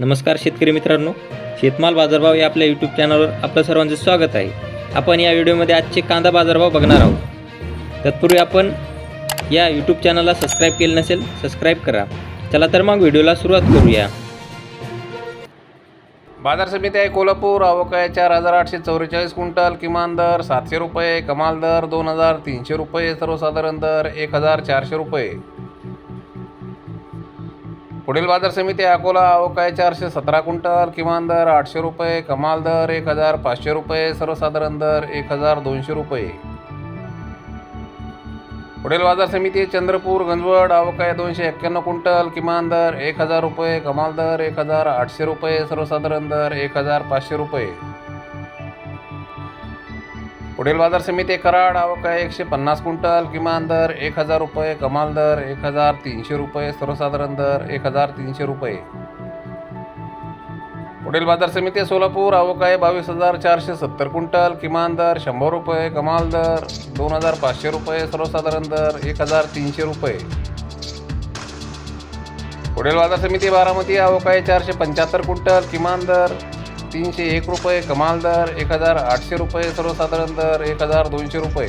नमस्कार शेतकरी मित्रांनो शेतमाल बाजारभाव या आपल्या यूट्यूब चॅनलवर आपलं सर्वांचं स्वागत आहे. आपण या व्हिडिओमध्ये आजचे कांदा बाजारभाव बघणार आहोत. तत्पूर्वी आपण या यूट्यूब चॅनलला सबस्क्राईब केलं नसेल सबस्क्राईब करा. चला तर मग व्हिडिओला सुरुवात करूया. बाजार समिती आहे कोल्हापूर अवकाय चार हजार आठशे चौवेचाळीस क्विंटल किमान दर सातशे रुपये कमाल दर दोन हजार तीनशे रुपये सर्वसाधारण दर एक हजार चारशे रुपये. पुढील बाजार समिती अकोला आवक आहे चारशे सतरा क्विंटल किमान दर आठशे रुपये कमाल दर एक हजार पाचशे रुपये सर्वसाधारण दर एक हजार दोनशे रुपये. पुढील बाजार समिती चंद्रपूर गंजवड आवक आहे दोनशे एक्क्याण्णव क्विंटल किमान दर एक हजार रुपये कमाल दर एक हजार आठशे रुपये सर्वसाधारण दर एक हजार पाचशे रुपये. पुढील बाजार समिती कराड आवक आहे एकशे पन्नास क्विंटल किमान दर एक हजार रुपये कमाल दर एक हजार तीनशे रुपये सर्वसाधारण दर एक हजार तीनशे रुपये. पुढील बाजार समिती सोलापूर आवक आहे बावीस हजार चारशे सत्तर क्विंटल किमान दर शंभर रुपये कमाल दर दोन हजार पाचशे रुपये सर्वसाधारण दर एक हजार तीनशे रुपये. पुढील बाजार समिती बारामती आवक आहे चारशे पंच्याहत्तर क्विंटल किमान दर तीनशे एक रुपये कमाल दर एक हजार आठशे रुपये सर्वसाधारण दर एक हजार दोनशे रुपये.